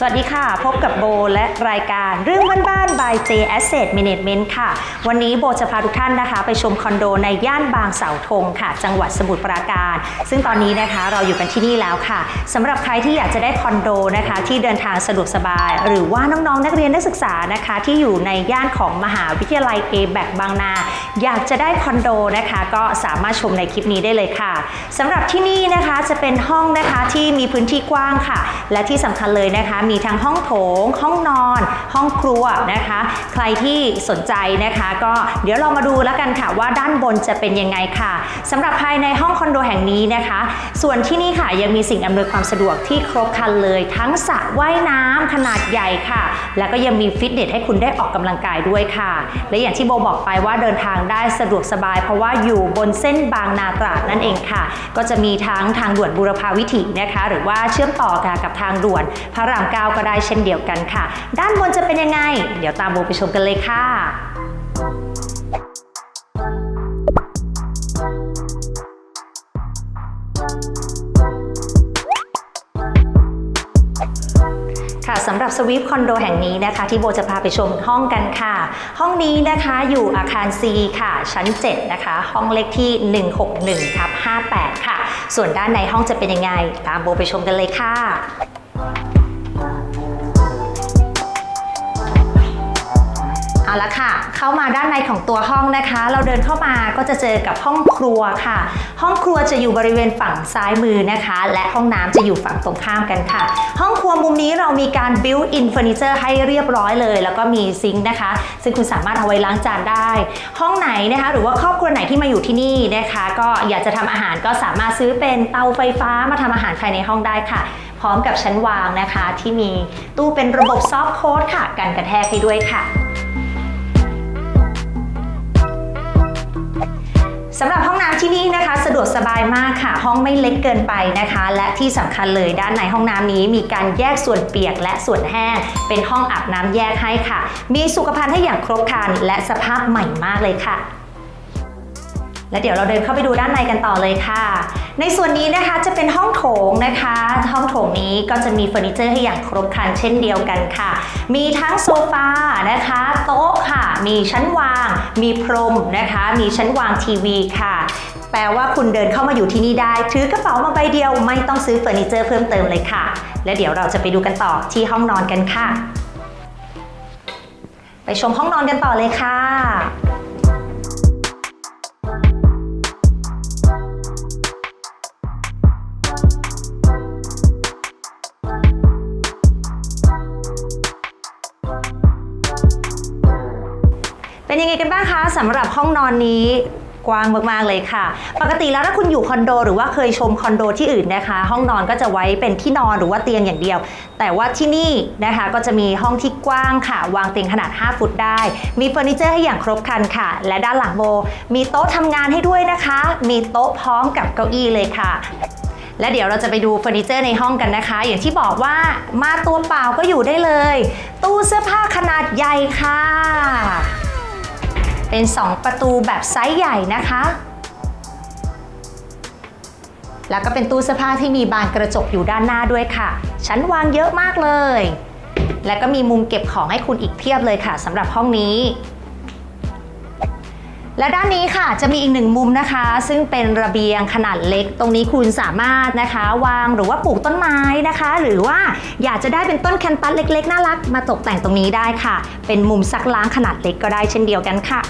สวัสดีค่ะ พบกับโบและรายการเรื่องบ้านๆ by J Asset Management ค่ะ วันนี้โบจะพาทุกท่านนะคะ ไปชมคอนโดในย่านบางเสาธงค่ะ จังหวัดสมุทรปราการ ซึ่งตอนนี้นะคะเราอยู่กันที่นี่แล้วค่ะสำหรับใครที่อยากจะได้คอนโดนะคะ ที่เดินทางสะดวกสบาย หรือว่าน้องๆ นักเรียนนักศึกษานะคะ ที่อยู่ในย่านของมหาวิทยาลัย A แบกบางนา อยากจะได้คอนโดนะคะ ก็สามารถชมในคลิปนี้ได้เลยค่ะสำหรับที่นี่นะคะจะเป็นห้องนะคะที่มีพื้นที่กว้างค่ะ และที่สำคัญเลยนะคะมีทั้งห้องโถง ห้องนอน ห้องครัวนะคะ ใครที่สนใจนะคะ ก็เดี๋ยวเรามาดูแล้วกันค่ะว่าด้านบนจะเป็นยังไงค่ะสำหรับภายในห้องคอนโดแห่งนี้นะคะ ส่วนที่นี่ค่ะยังมีสิ่งอำนวยความสะดวกที่ครบครันเลย ทั้งสระว่ายน้ำขนาดใหญ่ค่ะ แล้วก็ยังมีฟิตเนสให้คุณได้ออกกำลังกายด้วยค่ะ และอย่างที่โบบอกไปว่าเดินทางได้สะดวกสบาย เพราะว่าอยู่บนเส้นบางนาตราดนั่นเองค่ะ ก็จะมีทั้งทางด่วนบูรพาวิถีนะคะ หรือว่าเชื่อมต่อกับทางด่วนพระรามเก้าก็ได้เช่นเดียวกันค่ะ ด้านบนจะเป็นยังไง เดี๋ยวตามโบไปชมกันเลยค่ะค่ะสำหรับสวีปคอนโดแห่งนี้นะคะ ที่โบจะพาไปชมห้องกันค่ะ ห้องนี้นะคะอยู่อาคาร C ค่ะ ชั้น 7 นะคะ ห้องเลขที่ 161ทับ58 ค่ะ ส่วนด้านในห้องจะเป็นยังไง ตามโบไปชมกันเลยค่ะ เอาละค่ะ เข้ามาด้านในของตัวห้องนะคะ เราเดินเข้ามาก็จะเจอกับห้องครัวค่ะ ห้องครัวจะอยู่บริเวณฝั่งซ้ายมือนะคะ และห้องน้ำจะอยู่ฝั่งตรงข้ามกันค่ะ ห้องครัวมุมนี้เรามีการ built in furniture ให้เรียบร้อยเลย แล้วก็มีซิงค์นะคะ ซึ่งคุณสามารถเอาไว้ล้างจานได้ ห้องไหนนะคะ หรือว่าครอบครัวไหนที่มาอยู่ที่นี่นะคะ ก็อยากจะทำอาหารก็สามารถซื้อเป็นเตาไฟฟ้ามาทำอาหารภายในห้องได้ค่ะพร้อมกับชั้นวางนะคะที่มีตู้เป็นระบบซอฟต์โค้ดค่ะ กันกระแทกให้ด้วยค่ะ สำหรับห้องน้ำที่นี่นะคะ สะดวกสบายมากค่ะ ห้องไม่เล็กเกินไปนะคะ และที่สำคัญเลยด้านในห้องน้ำนี้ มีการแยกส่วนเปียกและส่วนแห้ง เป็นห้องอาบน้ำแยกให้ค่ะ มีสุขภัณฑ์ให้อย่างครบครันและสภาพใหม่มากเลยค่ะ และเดี๋ยวเราเดินเข้าไปดูด้านในกันต่อเลยค่ะ ในส่วนนี้นะคะจะเป็นห้องโถงนะคะ ห้องโถงนี้ก็จะมีเฟอร์นิเจอร์ให้อย่างครบครันเช่นเดียวกันค่ะ มีทั้งโซฟานะคะ โต๊ะค่ะ มีชั้นวาง มีพรมนะคะ มีชั้นวางทีวีค่ะแปลว่าคุณเดินเข้ามาอยู่ที่นี่ได้ ถือกระเป๋ามาใบเดียวไม่ต้องซื้อเฟอร์นิเจอร์เพิ่มเติมเลยค่ะ และเดี๋ยวเราจะไปดูกันต่อที่ห้องนอนกันค่ะ ไปชมห้องนอนกันต่อเลยค่ะ เป็นยังไงกันบ้างคะสำหรับห้องนอนนี้กว้างมากๆเลยค่ะ ปกติแล้วถ้าคุณอยู่คอนโด หรือว่าเคยชมคอนโดที่อื่นนะคะ ห้องนอนก็จะไว้เป็นที่นอนหรือว่าเตียงอย่างเดียว แต่ว่าที่นี่นะคะก็จะมีห้องที่กว้างค่ะ วางเตียงขนาด 5 ฟุตได้ มีเฟอร์นิเจอร์ให้อย่างครบครันค่ะ และด้านหลังโบ มีโต๊ะทำงานให้ด้วยนะคะ มีโต๊ะพร้อมกับเก้าอี้เลยค่ะและเดี๋ยวเราจะไปดูเฟอร์นิเจอร์ในห้องกันนะคะ อย่างที่บอกว่ามาตัวเปล่าก็อยู่ได้เลย ตู้เสื้อผ้าขนาดใหญ่ค่ะ เป็น 2 ประตูแบบไซส์ใหญ่นะคะ แล้วก็เป็นตู้เสื้อผ้าที่มีบานกระจกอยู่ด้านหน้าด้วยค่ะ ชั้นวางเยอะมากเลย แล้วก็มีมุมเก็บของให้คุณอีกเพียบเลยค่ะสำหรับห้องนี้และด้านนี้ค่ะจะมีอีกหนึ่งมุมนะคะ ซึ่งเป็นระเบียงขนาดเล็ก ตรงนี้คุณสามารถนะคะ วางหรือว่าปลูกต้นไม้นะคะ หรือว่าอยากจะได้เป็นต้นแคนตัสเล็ก ๆ น่ารัก มาตกแต่งตรงนี้ได้ค่ะ เป็นมุมซักล้างขนาดเล็กก็ได้เช่นเดียวกันค่ะ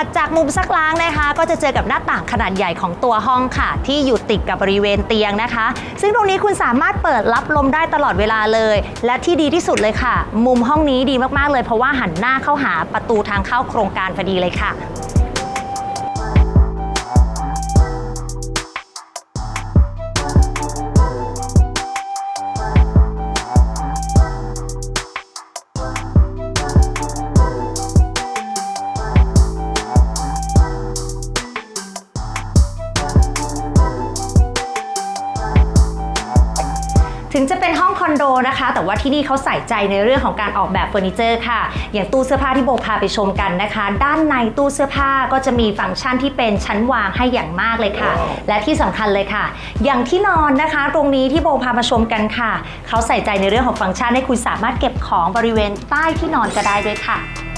ถัดจากมุมซักล้างนะคะ ก็จะเจอกับหน้าต่างขนาดใหญ่ของตัวห้องค่ะ ที่อยู่ติดกับบริเวณเตียงนะคะ ซึ่งตรงนี้คุณสามารถเปิดรับลมได้ตลอดเวลาเลย และที่ดีที่สุดเลยค่ะ มุมห้องนี้ดีมากๆเลย เพราะว่าหันหน้าเข้าหาประตูทางเข้าโครงการพอดีเลยค่ะ โดนะคะ แต่ว่าที่นี่เขาใส่ใจในเรื่องของการออกแบบเฟอร์นิเจอร์ค่ะ อย่างตู้เสื้อผ้าที่โบพาไปชมกันนะคะ ด้านในตู้เสื้อผ้าก็จะมีฟังก์ชันที่เป็นชั้นวางให้อย่างมากเลยค่ะ และที่สำคัญเลยค่ะ อย่างที่นอนนะคะ ตรงนี้ที่โบพามาชมกันค่ะเขาใส่ใจในเรื่องของฟังก์ชันให้คุณสามารถเก็บของบริเวณใต้ที่นอนก็ได้ด้วยค่ะ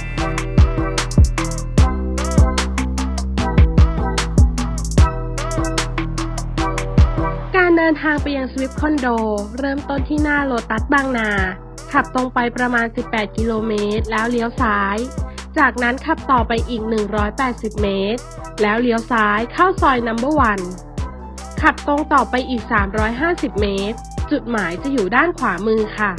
ดินทางไปยังสวิฟคอนโด เริ่มต้นที่หน้าโลตัสบางนา ขับตรงไปประมาณ 18 กิโลเมตร แล้วเลี้ยวซ้าย จากนั้นขับต่อไปอีก 180 เมตร แล้วเลี้ยวซ้ายเข้าซอยนัมเบอร์วันขับตรงต่อไปอีก 350 เมตร จุดหมายจะอยู่ด้านขวามือค่ะ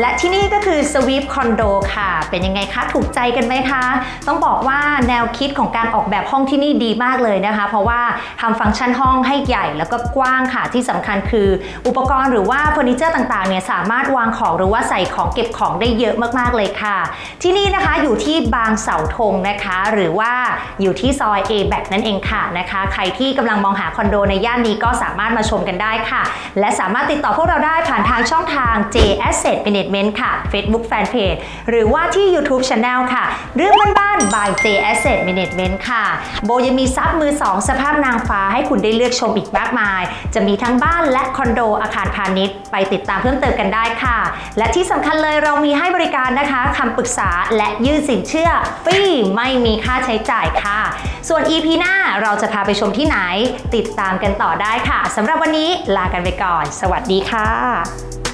และที่นี่ก็คือ Sweep Condo ค่ะ เป็นยังไงคะ ถูกใจกันไหมคะ ต้องบอกว่าแนวคิดของการออกแบบห้องที่นี่ดีมากเลยนะคะ เพราะว่าทำฟังก์ชันห้องให้ใหญ่แล้วก็กว้างค่ะ ที่สำคัญคือ อุปกรณ์หรือว่าเฟอร์นิเจอร์ต่างๆเนี่ยสามารถวางของหรือว่าใส่ของเก็บของได้เยอะมากๆเลยค่ะ ที่นี่นะคะอยู่ที่บางเสาธงนะคะ หรือว่าอยู่ที่ซอย A b a c นั่นเองค่ะนะคะ ใครที่กำลังมองหาคอนโดในย่านนี้ก็สามารถมาชมกันได้ค่ะ และสามารถติดต่อพวกเราได้ผ่านทางช่องทาง J Asset Management ค่ะ Facebook Fanpage หรือว่าที่ YouTube Channel ค่ะ เรื่องบ้านๆ by J Asset Management ค่ะ โบยังมีซับมือ 2 สภาพนางฟ้าให้คุณได้เลือกชมอีกมากมาย จะมีทั้งบ้านและคอนโดอาคารพาณิชย์ ไปติดตามเพิ่มเติมกันได้ค่ะ และที่สำคัญเลยเรามีให้บริการนะคะคำปรึกษาและยื่นสินเชื่อฟรีไม่มีค่าใช้จ่ายค่ะ ส่วน EP หน้าเราจะพาไปชมที่ไหน ติดตามกันต่อได้ค่ะสำหรับวันนี้ลากันไปก่อน สวัสดีค่ะ